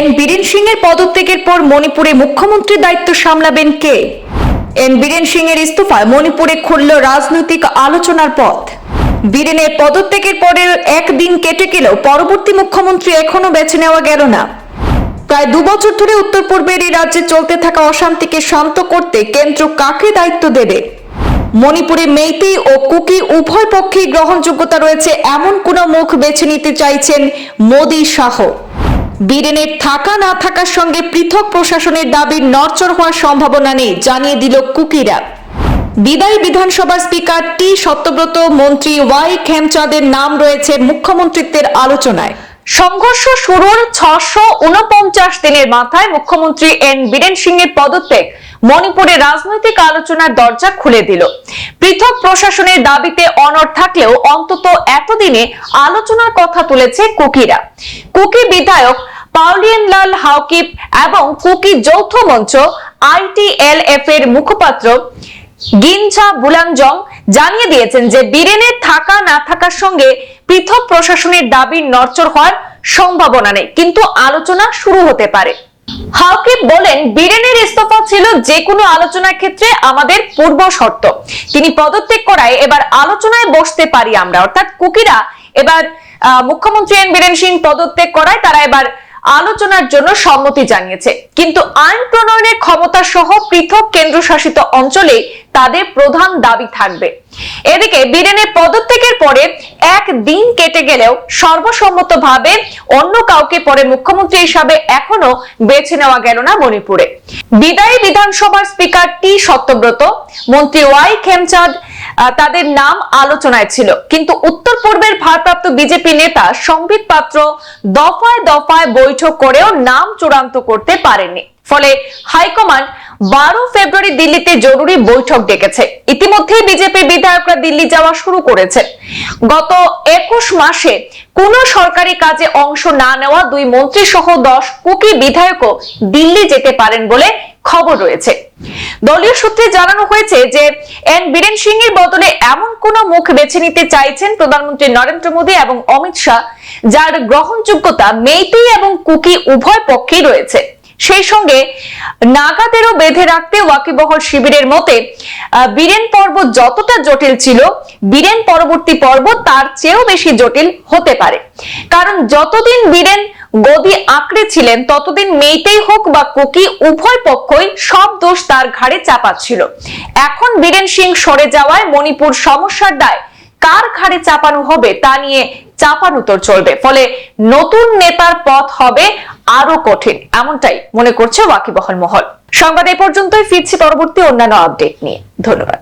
N Biren Singh এর পদত্যাগের পর মণিপুরে মুখ্যমন্ত্রীর দায়িত্ব সামলাবেন কে? এন বীরেন সিং এর ইস্তফায় মণিপুরে খুলল রাজনৈতিক আলোচনার পথ। বীরেনের পদত্যাগের পরের একদিন কেটে গেলেও পরবর্তী মুখ্যমন্ত্রী এখনও বেছে নেওয়া গেল না। প্রায় দু বছর ধরে উত্তর পূর্বের এই রাজ্যে চলতে থাকা অশান্তিকে শান্ত করতে কেন্দ্র কাকে দায়িত্ব দেবে? মণিপুরে মেইতেই ও কুকি উভয় পক্ষেই গ্রহণযোগ্যতা রয়েছে এমন কোন মুখ বেছে নিতে চাইছেন মোদি শাহ। বীরেনের থাকা না থাকার সঙ্গে পৃথক প্রশাসনের দাবির নড়চড় হওয়ার সম্ভাবনা নেই, জানিয়ে দিল কুকিরা। বিদায়ী বিধানসভার স্পিকার টি সত্যব্রত, মন্ত্রী ওয়াই খেমচাঁদের নাম রয়েছে মুখ্যমন্ত্রিত্বের আলোচনায়। সংঘর্ষ শুরুর ছশো উনপঞ্চাশ দিনের মাথায় মুখ্যমন্ত্রী এন বীরেন সিং এর পদত্যাগ মণিপুরে রাজনৈতিক আলোচনার দরজা খুলে দিল। পৃথক প্রশাসনের দাবিতে অনড় থাকলেও অন্তত এতদিনে আলোচনার কথা তুলেছে কুকিরা। কুকি বিধায়ক পাউলিয়ান লাল হাউকিপ এবং কুকি যৌথ মঞ্চ আইটিএলএফ এর মুখপাত্র গিনছা বুলাংজং জানিয়ে দিয়েছেন যে বীরেনের থাকা না থাকার সঙ্গে পৃথক প্রশাসনের দাবি নড়চড় হওয়ার সম্ভাবনা নেই, কিন্তু আলোচনা শুরু হতে পারে। হাউকিপ বলেন, বীরেনের ইস্তফা ছিল যে কোনো আলোচনার ক্ষেত্রে আমাদের পূর্ব শর্ত। তিনি পদত্যাগ করায় এবার আলোচনায় বসতে পারি আমরা। অর্থাৎ কুকিরা এবার মুখ্যমন্ত্রী এন বীরেন সিং পদত্যাগ করায় তারা এবার আলোচনার জন্য সম্মতি জানিয়েছে। কিন্তু আইন প্রণয়নের ক্ষমতা সহ পৃথক কেন্দ্রশাসিত অঞ্চলে তাদের প্রধান দাবি থাকবে। এদিকে বীরেনের পদত্যাগের পরে এক দিন কেটে গেলেও সর্বসম্মতভাবে অন্য কাউকে পরে মুখ্যমন্ত্রী হিসাবে এখনও বেছে নেওয়া গেল না মণিপুরে। বিদায়ী বিধানসভার স্পিকার টি সত্যব্রত, মন্ত্রী ওয়াই খেমচাঁদ তাদের নাম আলোচনায় ছিল। কিন্তু উত্তর পূর্বের ভারপ্রাপ্ত বিজেপি নেতা সম্বিত পাত্র দফায় দফায় বৈঠক করেও নাম চূড়ান্ত করতে পারেননি। ফলে হাইকমান্ড বারো ফেব্রুয়ারি দিল্লিতে জরুরি বৈঠক ডেকেছে। ইতিমধ্যেই বিজেপি বিধায়করা দিল্লি যাওয়া শুরু করেছে। গত একুশ মাসে কোন সরকারি কাজে অংশ না নেওয়া দুই মন্ত্রী সহ দশ কুকি বিধায়কও দিল্লি যেতে পারেন বলে খবর রয়েছে। দলীয় সূত্রে জানানো হয়েছে যে, এন বীরেন সিং এর বদলে এমন কোন মুখ বেছে নিতে চাইছেন প্রধানমন্ত্রী নরেন্দ্র মোদী এবং অমিত শাহ, যার গ্রহণযোগ্যতা মেইতেই এবং কুকি উভয় পক্ষেই রয়েছে। সেই সঙ্গে নাগাদেরও বেঁধে রাখতে ওয়াকিবহল শিবিরের মতে বীরেন পর্ব যতটা জটিল ছিল, বীরেন পরবর্তী পর্ব তার চেয়েও বেশি জটিল হতে পারে। কারণ যতদিন বীরেন গদি আঁকড়ে ছিলেন, ততদিন মেয়েতেই হোক বা কুকি, উভয় পক্ষই সব দোষ তার ঘাড়ে চাপাচ্ছিল এখন বীরেন সিং সরে যাওয়ায় মণিপুর সমস্যার দায়। কার ঘাড়ে চাপানো হবে তা নিয়ে চাপানুতর চলবে। ফলে নতুন নেতার পথ হবে আরও কঠিন, এমনটাই মনে করছে ওয়াকিবহল মহল। সংবাদ এ পর্যন্তই, ফিরছি পরবর্তী অন্যান্য আপডেট নিয়ে। ধন্যবাদ।